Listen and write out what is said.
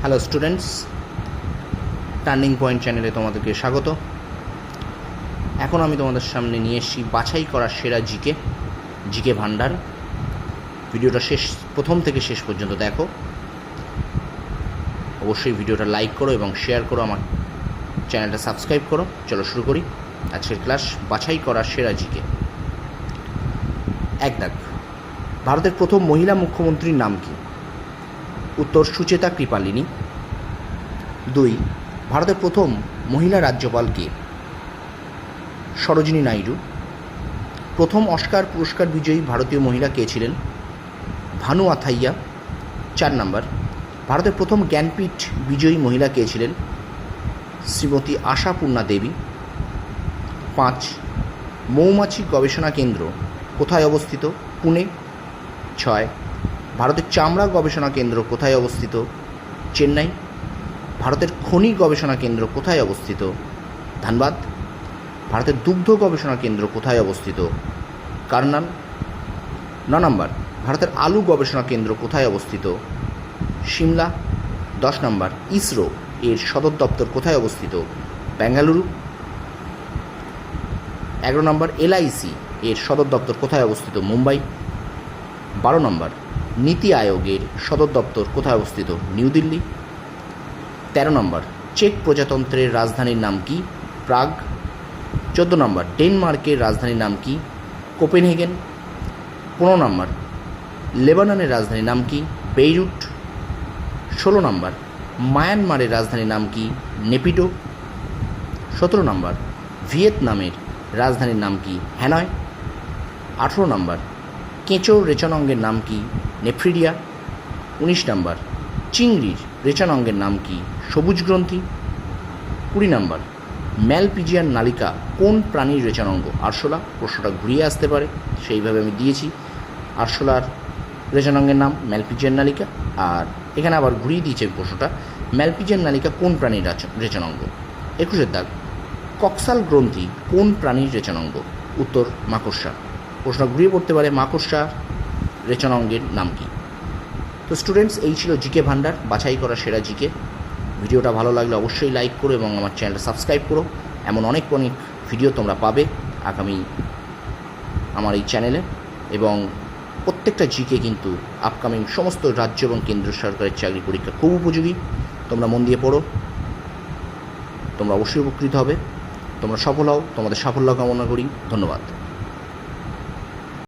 Hello students turning point চ্যানেলে তোমাদেরকে স্বাগত। এখন আমি তোমাদের সামনে নিয়ে এসেছি বাছাই করা সেরা জিকে জিকে ভান্ডার। ভিডিওটা শেষ, প্রথম থেকে শেষ পর্যন্ত দেখো। অবশ্যই ভিডিওটা লাইক করো এবং শেয়ার করো, আমার চ্যানেলটা সাবস্ক্রাইব করো। চলো শুরু করি আজকের ক্লাস বাছাই করা সেরা জিকে। এক দাগ ভারতের প্রথম মহিলা মুখ্যমন্ত্রীর নাম কি? উত্তর সুচেতা কৃপালিনী। দুই, ভারতের প্রথম মহিলা রাজ্যপাল কে? সরোজিনী নাইডু। প্রথম অস্কার পুরস্কার বিজয়ী ভারতীয় মহিলা কে ছিলেন? ভানু আথাইয়া। চার নম্বর, ভারতের প্রথম জ্ঞানপীঠ বিজয়ী মহিলা কে ছিলেন? শ্রীমতী আশাপূর্ণা দেবী। পাঁচ, মৌমাছি গবেষণা কেন্দ্র কোথায় অবস্থিত? পুনে। ছয় ভারতের চামড়া গবেষণা কেন্দ্র কোথায় অবস্থিত? চেন্নাই। ভারতের খনি গবেষণা কেন্দ্র কোথায় অবস্থিত? ধানবাদ। ভারতের দুগ্ধ গবেষণা কেন্দ্র কোথায় অবস্থিত? কার্নাল। ন নম্বর। ভারতের আলু গবেষণা কেন্দ্র কোথায় অবস্থিত? সিমলা। দশ নম্বর। ইসরো এর সদর দপ্তর কোথায় অবস্থিত? বেঙ্গালুরু। এগারো নম্বর এলআইসি এর সদর দপ্তর কোথায় অবস্থিত? মুম্বাই। বারো নম্বর। নীতি আয়োগের সদর দপ্তর কোথায় অবস্থিত? নিউ দিল্লি। তেরো নম্বর, চেক প্রজাতন্ত্রের রাজধানীর নাম কি? প্রাগ। চোদ্দ নম্বর, ডেনমার্কের রাজধানীর নাম কি? কোপেনহেগেন। পনেরো নম্বর, লেবাননের রাজধানীর নাম কি? বেইরুট। ষোলো নম্বর, মায়ানমারের রাজধানীর নাম কি? নেপিডো সতেরো নম্বর, ভিয়েতনামের রাজধানীর নাম কি? হ্যানয়। আঠেরো নম্বর কেঁচোর রেচনাঙ্গের নাম কি? নেফ্রিডিয়া উনিশ নম্বর। চিংড়ির রেচনাঙ্গের নাম কি? সবুজ গ্রন্থি। কুড়ি নম্বর। ম্যালপিজিয়ান নালিকা কোন প্রাণীর রেচনাঙ্গ আরশোলা। প্রশ্নটা ঘুরিয়ে আসতে পারে, সেইভাবে আমি দিয়েছি। আরশোলার রেচনাঙ্গের নাম ম্যালপিজিয়ান নালিকা। আর এখানে আবার ঘুরিয়ে দিয়েছে প্রশ্নটা, ম্যালপিজিয়ান নালিকা কোন প্রাণীর রাচ- রেচনাঙ্গ একুশের দাগ। কক্সাল গ্রন্থি কোন প্রাণীর রেচনাঙ্গ উত্তর, মাকড়সা। প্রশ্ন ঘুরিয়ে পড়তে পারে মাকড়সা রেচনাঙ্গের নাম কি? তো স্টুডেন্টস এই ছিল জিকে ভান্ডার। বাছাই করা সেরা জিকে। ভিডিওটা ভালো লাগলে অবশ্যই লাইক করো এবং আমার চ্যানেলটা সাবস্ক্রাইব করো। এমন অনেক অনেক ভিডিও তোমরা পাবে আগামী আমার এই চ্যানেলে এবং প্রত্যেকটা জিকে কিন্তু আপকামিং সমস্ত রাজ্য এবং কেন্দ্র সরকারের চাকরি পরীক্ষা খুব উপযোগী। তোমরা মন দিয়ে পড়ো। তোমরা অবশ্যই উপকৃত হবে। তোমরা সফল হও। তোমাদের সাফল্য কামনা করি। ধন্যবাদ।